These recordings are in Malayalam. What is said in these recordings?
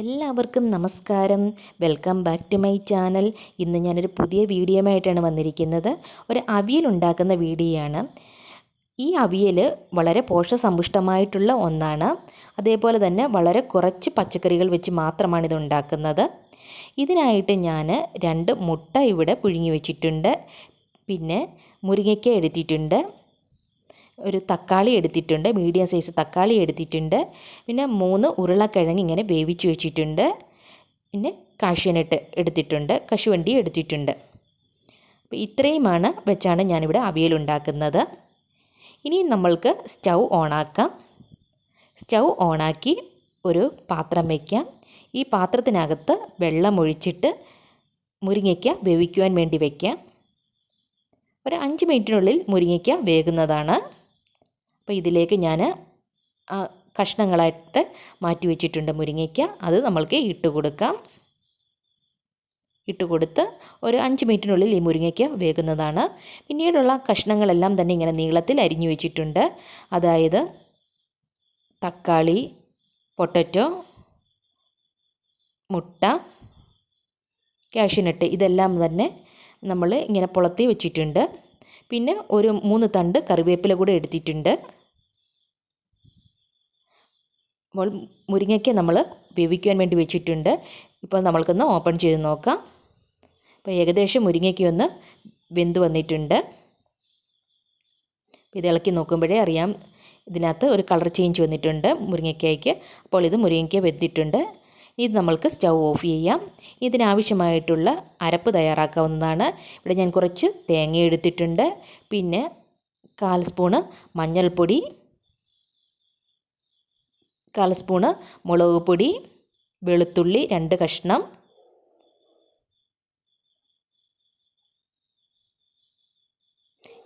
എല്ലാവർക്കും നമസ്കാരം. Welcome back to my channel ഇന്ന് ഞാനൊരു പുതിയ വീഡിയോയുമായിട്ടാണ് വന്നിരിക്കുന്നത്. ഒരു അവിയൽ ഉണ്ടാക്കുന്ന വീഡിയോയാണ് ഈ അവിയൽ വളരെ പോഷസമ്പുഷ്ടമായിട്ടുള്ള ഒന്നാണ്. അതേപോലെ തന്നെ വളരെ കുറച്ച് പച്ചക്കറികൾ വെച്ച് മാത്രമാണ് ഇത് ഉണ്ടാക്കുന്നത്. ഇതിനായിട്ട് ഞാൻ രണ്ട് മുട്ട ഇവിടെ പുഴുങ്ങി വെച്ചിട്ടുണ്ട്. പിന്നെ മുരിങ്ങയ്ക്ക എടുത്തിട്ടുണ്ട്. ഒരു തക്കാളി എടുത്തിട്ടുണ്ട് മീഡിയം സൈസ് തക്കാളി എടുത്തിട്ടുണ്ട്. പിന്നെ മൂന്ന് ഉരുളക്കിഴങ്ങ് ഇങ്ങനെ വേവിച്ച് വെച്ചിട്ടുണ്ട്. പിന്നെ കാഷ്യനട്ട് എടുത്തിട്ടുണ്ട് കശുവണ്ടി എടുത്തിട്ടുണ്ട്. അപ്പോൾ ഇത്രയുമാണ് വെച്ചാണ് ഞാനിവിടെ അവിയൽ ഉണ്ടാക്കുന്നത്. ഇനി നമ്മൾക്ക് സ്റ്റൗ ഓണാക്കാം. സ്റ്റൗ ഓണാക്കി ഒരു പാത്രം വയ്ക്കാം ഈ പാത്രത്തിനകത്ത് വെള്ളമൊഴിച്ചിട്ട് മുരിങ്ങയ്ക്ക വേവിക്കുവാൻ വേണ്ടി വയ്ക്കാം ഒരു അഞ്ച് മിനിറ്റിനുള്ളിൽ മുരിങ്ങയ്ക്ക വേകുന്നതാണ്. അപ്പോൾ ഇതിലേക്ക് ഞാൻ കഷ്ണങ്ങളായിട്ട് മാറ്റി വെച്ചിട്ടുണ്ട് മുരിങ്ങയ്ക്ക. അത് നമ്മൾക്ക് ഇട്ട് കൊടുക്കാം. ഇട്ട് കൊടുത്ത് ഒരു അഞ്ച് മിനിറ്റിനുള്ളിൽ ഈ മുരിങ്ങയ്ക്ക വേകുന്നതാണ്. പിന്നീടുള്ള കഷ്ണങ്ങളെല്ലാം തന്നെ ഇങ്ങനെ നീളത്തിൽ അരിഞ്ഞു വെച്ചിട്ടുണ്ട്. അതായത് തക്കാളി പൊട്ടറ്റോ മുട്ട കാഷ്യനട്ട് ഇതെല്ലാം തന്നെ നമ്മൾ ഇങ്ങനെ പുളത്തി വെച്ചിട്ടുണ്ട്. പിന്നെ ഒരു മൂന്ന് തണ്ട് കറിവേപ്പില കൂടെ എടുത്തിട്ടുണ്ട് അപ്പോൾ മുരിങ്ങയ്ക്ക നമ്മൾ വേവിക്കാൻ വേണ്ടി വെച്ചിട്ടുണ്ട്. ഇപ്പോൾ നമ്മൾക്കൊന്ന് ഓപ്പൺ ചെയ്ത് നോക്കാം. അപ്പോൾ ഏകദേശം മുരിങ്ങയ്ക്ക ഒന്ന് വെന്ത് വന്നിട്ടുണ്ട്. ഇത് ഇളക്കി നോക്കുമ്പോഴേ അറിയാം ഇതിനകത്ത് ഒരു കളർ ചേഞ്ച് വന്നിട്ടുണ്ട് മുരിങ്ങയ്ക്കായ്ക്ക്. അപ്പോൾ ഇത് മുരിങ്ങയ്ക്ക വെന്തിട്ടുണ്ട്. ഇത് നമ്മൾക്ക് സ്റ്റൗ ഓഫ് ചെയ്യാം. ഇതിനാവശ്യമായിട്ടുള്ള അരപ്പ് തയ്യാറാക്കാവുന്നതാണ്. ഇവിടെ ഞാൻ കുറച്ച് തേങ്ങ എടുത്തിട്ടുണ്ട്. പിന്നെ കാൽ സ്പൂണ് മഞ്ഞൾപ്പൊടി കാൽ സ്പൂണ് മുളക് പൊടി വെളുത്തുള്ളി രണ്ട് കഷ്ണം.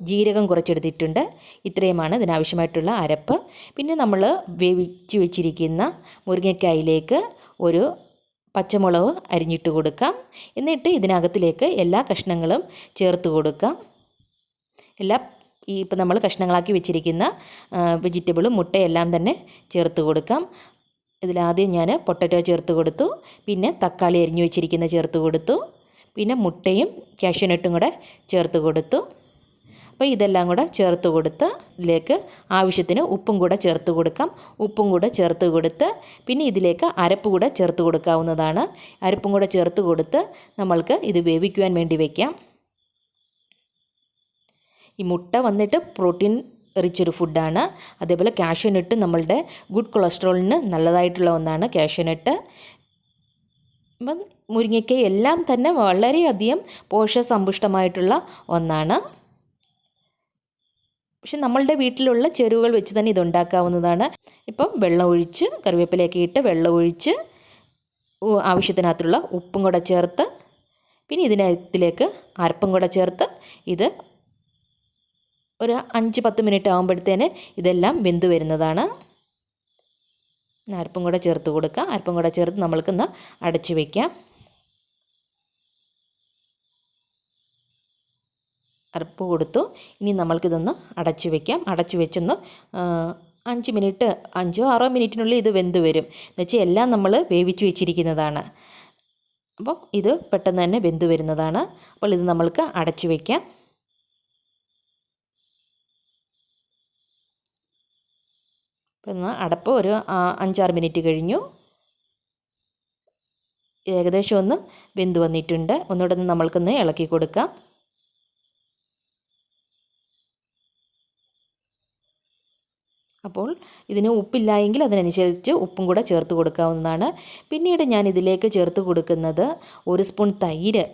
ജീരകം കുറച്ചെടുത്തിട്ടുണ്ട്. ഇത്രയുമാണ് ഇതിനാവശ്യമായിട്ടുള്ള അരപ്പ്. പിന്നെ നമ്മൾ വേവിച്ച് വെച്ചിരിക്കുന്ന മുരിങ്ങക്കായിലേക്ക് ഒരു പച്ചമുളക് അരിഞ്ഞിട്ട് കൊടുക്കാം. എന്നിട്ട് ഇതിനകത്തിലേക്ക് എല്ലാ കഷ്ണങ്ങളും ചേർത്ത് കൊടുക്കാം. എല്ലാ ഈ ഇപ്പം നമ്മൾ കഷ്ണങ്ങളാക്കി വെച്ചിരിക്കുന്ന വെജിറ്റബിളും മുട്ടയെല്ലാം തന്നെ ചേർത്ത് കൊടുക്കാം. ഇതിലാദ്യം ഞാൻ പൊട്ടറ്റോ ചേർത്ത് കൊടുത്തു. പിന്നെ തക്കാളി അരിഞ്ഞു വെച്ചിരിക്കുന്ന ചേർത്ത് കൊടുത്തു. പിന്നെ മുട്ടയും കാഷ്യനട്ടും കൂടെ ചേർത്ത് കൊടുത്തു. അപ്പോൾ ഇതെല്ലാം കൂടെ ചേർത്ത് കൊടുത്ത് ഇതിലേക്ക് ആവശ്യത്തിന് ഉപ്പും കൂടെ ചേർത്ത് കൊടുക്കാം. ഉപ്പും കൂടെ ചേർത്ത് കൊടുത്ത് പിന്നെ ഇതിലേക്ക് അരപ്പ് കൂടെ ചേർത്ത് കൊടുക്കാവുന്നതാണ്. അരപ്പും കൂടെ ചേർത്ത് കൊടുത്ത് നമ്മൾക്ക് ഇത് വേവിക്കുവാൻ വേണ്ടി വയ്ക്കാം ഈ മുട്ട വന്നിട്ട് പ്രോട്ടീൻ റിച്ചൊരു ഫുഡാണ് അതേപോലെ കാഷ്യനട്ട് നമ്മളുടെ ഗുഡ് കൊളസ്ട്രോളിന് നല്ലതായിട്ടുള്ള ഒന്നാണ് കാഷ്യനട്ട് അപ്പം മുരിങ്ങയ്ക്ക എല്ലാം തന്നെ വളരെയധികം പോഷസമ്പുഷ്ടമായിട്ടുള്ള ഒന്നാണ്. പക്ഷെ നമ്മളുടെ വീട്ടിലുള്ള ചേരുവകൾ വെച്ച് തന്നെ ഇതുണ്ടാക്കാവുന്നതാണ്. ഇപ്പം വെള്ളം ഒഴിച്ച് കറിവേപ്പിലയൊക്കെ ഇട്ട് വെള്ളം ഒഴിച്ച് ആവശ്യത്തിനകത്തുള്ള ഉപ്പും കൂടെ ചേർത്ത് പിന്നെ ഇതിനകത്തിലേക്ക് അരപ്പും കൂടെ ചേർത്ത് ഇത് ഒരു അഞ്ച് പത്ത് മിനിറ്റ് ആകുമ്പോഴത്തേന് ഇതെല്ലാം വെന്ത് വരുന്നതാണ്. അരപ്പും കൂടെ ചേർത്ത് കൊടുക്കുക അരപ്പും കൂടെ ചേർത്ത് നമ്മൾക്കൊന്ന് അടച്ചു വയ്ക്കാം അരപ്പ് കൊടുത്തു. ഇനി നമ്മൾക്കിതൊന്ന് അടച്ചു വയ്ക്കാം അടച്ചു വെച്ചൊന്ന് അഞ്ച് മിനിറ്റ് അഞ്ചോ ആറോ മിനിറ്റിനുള്ളിൽ ഇത് വെന്ത് വരും. എന്ന് വെച്ചാൽ എല്ലാം നമ്മൾ വേവിച്ച് വെച്ചിരിക്കുന്നതാണ്. അപ്പോൾ ഇത് പെട്ടെന്ന് തന്നെ വെന്ത് വരുന്നതാണ്. അപ്പോൾ ഇത് നമ്മൾക്ക് അടച്ചു വയ്ക്കാം ഇപ്പം അടപ്പ് ഒരു അഞ്ചാറ് മിനിറ്റ് കഴിഞ്ഞു. ഏകദേശം ഒന്ന് വെന്ത് വന്നിട്ടുണ്ട്. ഒന്നുകൂടെ ഒന്ന് നമ്മൾക്കൊന്ന് ഇളക്കി കൊടുക്കാം. അപ്പോൾ ഇതിന് ഉപ്പില്ലായെങ്കിൽ അതിനനുസരിച്ച് ഉപ്പും കൂടെ ചേർത്ത് കൊടുക്കാവുന്നതാണ്. പിന്നീട് ഞാൻ ഇതിലേക്ക് ചേർത്ത് കൊടുക്കുന്നത് ഒരു സ്പൂൺ തൈര്.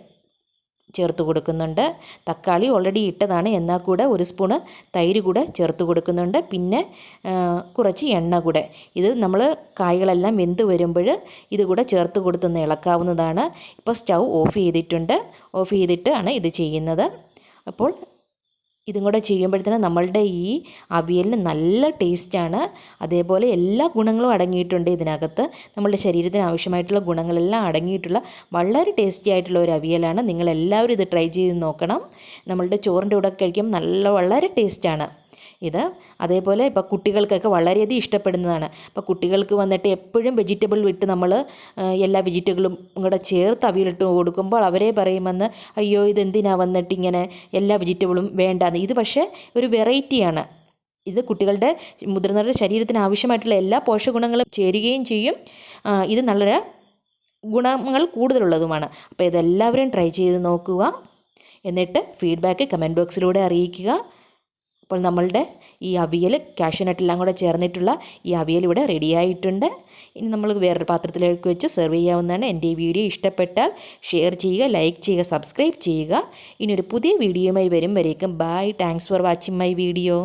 ചേർത്ത് കൊടുക്കുന്നുണ്ട്. തക്കാളി ഓൾറെഡി ഇട്ടതാണ്. എന്നാൽ കൂടെ ഒരു സ്പൂണ് തൈര് കൂടെ ചേർത്ത് കൊടുക്കുന്നുണ്ട്. പിന്നെ കുറച്ച് എണ്ണ കൂടെ. ഇത് നമ്മൾ കായ്കളെല്ലാം വെന്ത് വരുമ്പോൾ ഇത് കൂടെ ചേർത്ത് കൊടുത്തൊന്ന് ഇളക്കാവുന്നതാണ്. ഇപ്പോൾ സ്റ്റൗ ഓഫ് ചെയ്തിട്ടുണ്ട്. ഓഫ് ചെയ്തിട്ടാണ് ഇത് ചെയ്യുന്നത്. അപ്പോൾ ഇതും കൂടെ ചെയ്യുമ്പോഴത്തേനും നമ്മളുടെ ഈ അവിയലിന് നല്ല ടേസ്റ്റാണ്. അതേപോലെ എല്ലാ ഗുണങ്ങളും അടങ്ങിയിട്ടുണ്ട് ഇതിനകത്ത്. നമ്മളുടെ ശരീരത്തിന് ആവശ്യമായിട്ടുള്ള ഗുണങ്ങളെല്ലാം അടങ്ങിയിട്ടുള്ള വളരെ ടേസ്റ്റി ആയിട്ടുള്ള ഒരു അവിയലാണ്. നിങ്ങളെല്ലാവരും ഇത് ട്രൈ ചെയ്ത് നോക്കണം. നമ്മളുടെ ചോറിന്റെ കൂടെ കഴിക്കുമ്പോൾ നല്ല വളരെ ടേസ്റ്റാണ്. ഇത് അതേപോലെ ഇപ്പോൾ കുട്ടികൾക്കൊക്കെ വളരെയധികം ഇഷ്ടപ്പെടുന്നതാണ്. അപ്പോൾ കുട്ടികൾക്ക് വന്നിട്ട് എപ്പോഴും വെജിറ്റബിൾ വിട്ട് നമ്മൾ എല്ലാ വെജിറ്റബിളും കൂടെ ചേർത്ത് അവിയലിട്ട് കൊടുക്കുമ്പോൾ അവരെ പറയുമെന്ന് അയ്യോ ഇതെന്തിനാ വന്നിട്ട് ഇങ്ങനെ എല്ലാ വെജിറ്റബിളും വേണ്ടാന്ന്? ഇത് പക്ഷേ ഒരു വെറൈറ്റിയാണ്. ഇത് കുട്ടികളുടെ മുതിർന്നവരുടെ ശരീരത്തിന് ആവശ്യമായിട്ടുള്ള എല്ലാ പോഷകഗുണങ്ങളും ചേരുകയും ചെയ്യും. ഇത് നല്ലൊരു ഗുണങ്ങൾ കൂടുതലുള്ളതുമാണ്. അപ്പോൾ ഇതെല്ലാവരും ട്രൈ ചെയ്ത് നോക്കുക. എന്നിട്ട് ഫീഡ്ബാക്ക് കമന്റ് ബോക്സിലൂടെ അറിയിക്കുക. അപ്പോൾ നമ്മളുടെ ഈ അവിയൽ കാഷ്യൂനട്ടെല്ലാം കൂടെ ചേർന്നിട്ടുള്ള ഈ അവിയൽ ഇവിടെ റെഡിയായിട്ടുണ്ട് ഇനി നമ്മൾ വേറൊരു പാത്രത്തിലേക്ക് വെച്ച് സെർവ് ചെയ്യാവുന്നതാണ്. എന്റെ ഈ വീഡിയോ ഇഷ്ടപ്പെട്ടാൽ ഷെയർ ചെയ്യുക ലൈക്ക് ചെയ്യുക സബ്സ്ക്രൈബ് ചെയ്യുക. ഇനി ഒരു പുതിയ വീഡിയോയുമായി വരും. വരേക്കും bye thanks for watching my video